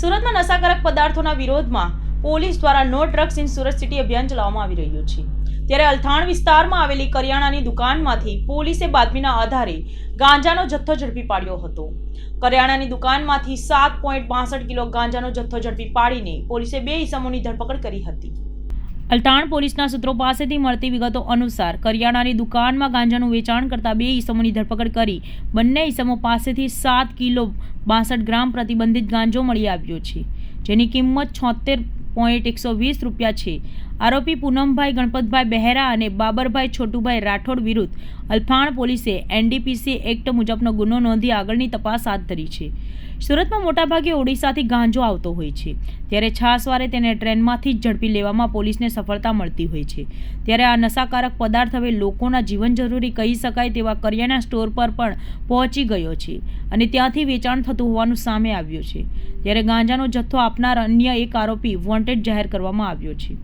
સુરતમાં નશાકારક પદાર્થોના વિરોધમાં પોલીસ દ્વારા no drugs in Surat city અભિયાન ચલાવવામાં આવી રહ્યું છે. ત્યારે અલથાણ વિસ્તારમાં આવેલી કરિયાણાની દુકાનમાંથી પોલીસે બાતમીના આધારે ગાંજાનો જથ્થો ઝડપી પાડ્યો હતો. કરિયાણાની દુકાનમાંથી સાત પોઈન્ટ બાસઠ કિલો ગાંજાનો જથ્થો ઝડપી પાડીને પોલીસે બે ઇસમોની ધરપકડ કરી હતી. અલટાણ પોલીસના સૂત્રો પાસેથી મળતી વિગતો અનુસાર કરિયાણાની દુકાનમાં ગાંજાનું વેચાણ કરતા બે ઈસમોની ધરપકડ કરી બંને ઈસમો પાસેથી સાત કિલો બાસઠ ગ્રામ પ્રતિબંધિત ગાંજો મળી આવ્યો છે, જેની કિંમત છોતેર પોઈન્ટ એકસો વીસ રૂપિયા છે. આરોપી પૂનમભાઈ, ગણપતભાઈ બહેરા અને બાબરભાઈ છોટુભાઈ રાઠોડ વિરુદ્ધ અલફાણ પોલીસે એનડીપીસી એક્ટ મુજબનો ગુનો નોંધી આગળની તપાસ હાથ ધરી છે. સુરતમાં મોટાભાગે ઓડિશાથી ગાંજો આવતો હોય છે. ત્યારે છાસવારે તેને ટ્રેનમાંથી જ ઝડપી લેવામાં પોલીસને સફળતા મળતી હોય છે. ત્યારે આ નશાકારક પદાર્થ હવે લોકોના જીવન જરૂરી કહી શકાય તેવા કરિયાણા સ્ટોર પર પણ પહોંચી ગયો છે અને ત્યાંથી વેચાણ થતું હોવાનું સામે આવ્યું છે. ત્યારે ગાંજાનો જથ્થો આપનાર અન્ય એક આરોપી વોન્ટેડ જાહેર કરવામાં આવ્યો છે.